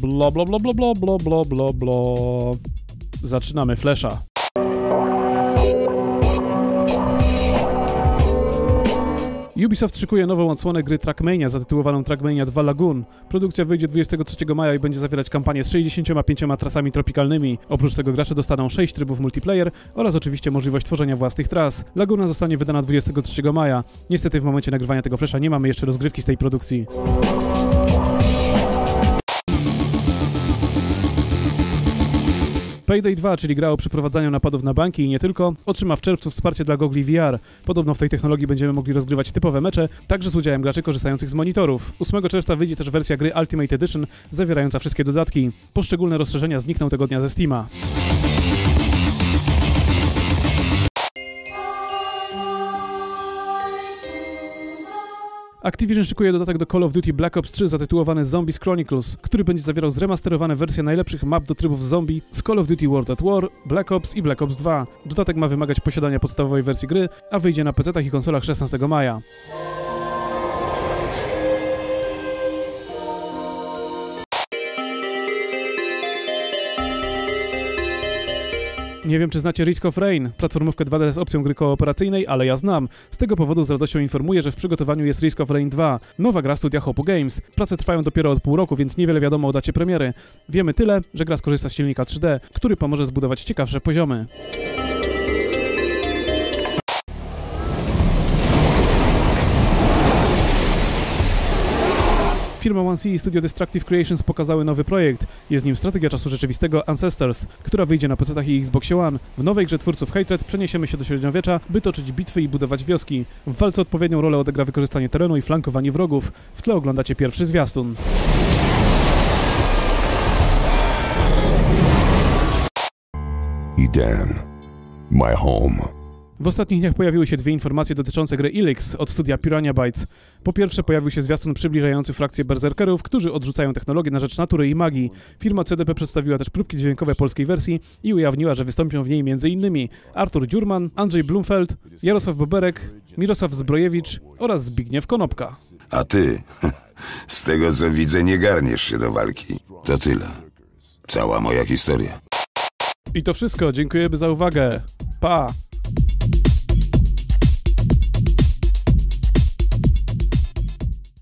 Bla bla bla bla bla bla bla. Zaczynamy flesza. Ubisoft szykuje nową odsłonę gry Trackmania zatytułowaną Trackmania 2 Lagoon. Produkcja wyjdzie 23 maja i będzie zawierać kampanię z 65 trasami tropikalnymi. Oprócz tego gracze dostaną 6 trybów multiplayer oraz oczywiście możliwość tworzenia własnych tras. Laguna zostanie wydana 23 maja. Niestety w momencie nagrywania tego flesza nie mamy jeszcze rozgrywki z tej produkcji. Payday 2, czyli gra o przeprowadzaniu napadów na banki i nie tylko, otrzyma w czerwcu wsparcie dla gogli VR. Podobno w tej technologii będziemy mogli rozgrywać typowe mecze, także z udziałem graczy korzystających z monitorów. 8 czerwca wyjdzie też wersja gry Ultimate Edition, zawierająca wszystkie dodatki. Poszczególne rozszerzenia znikną tego dnia ze Steama. Activision szykuje dodatek do Call of Duty Black Ops 3 zatytułowany Zombies Chronicles, który będzie zawierał zremasterowane wersje najlepszych map do trybów zombie z Call of Duty World at War, Black Ops i Black Ops 2. Dodatek ma wymagać posiadania podstawowej wersji gry, a wyjdzie na PC i konsolach 16 maja. Nie wiem, czy znacie Risk of Rain, platformówkę 2D z opcją gry kooperacyjnej, ale ja znam. Z tego powodu z radością informuję, że w przygotowaniu jest Risk of Rain 2, nowa gra studia Hopu Games. Prace trwają dopiero od pół roku, więc niewiele wiadomo o dacie premiery. Wiemy tyle, że gra skorzysta z silnika 3D, który pomoże zbudować ciekawsze poziomy. Firma 1C i studio Destructive Creations pokazały nowy projekt. Jest nim strategia czasu rzeczywistego Ancestors, która wyjdzie na PC i Xbox One. W nowej grze twórców Hatred przeniesiemy się do średniowiecza, by toczyć bitwy i budować wioski. W walce odpowiednią rolę odegra wykorzystanie terenu i flankowanie wrogów. W tle oglądacie pierwszy zwiastun. Eden, my home. W ostatnich dniach pojawiły się dwie informacje dotyczące gry Ilix od studia Piranha Bytes. Po pierwsze pojawił się zwiastun przybliżający frakcję berserkerów, którzy odrzucają technologię na rzecz natury i magii. Firma CDP przedstawiła też próbki dźwiękowe polskiej wersji i ujawniła, że wystąpią w niej m.in. Artur Dziurman, Andrzej Blumfeld, Jarosław Boberek, Mirosław Zbrojewicz oraz Zbigniew Konopka. A ty, z tego co widzę, nie garniesz się do walki. To tyle. Cała moja historia. I to wszystko, dziękujemy za uwagę. Pa!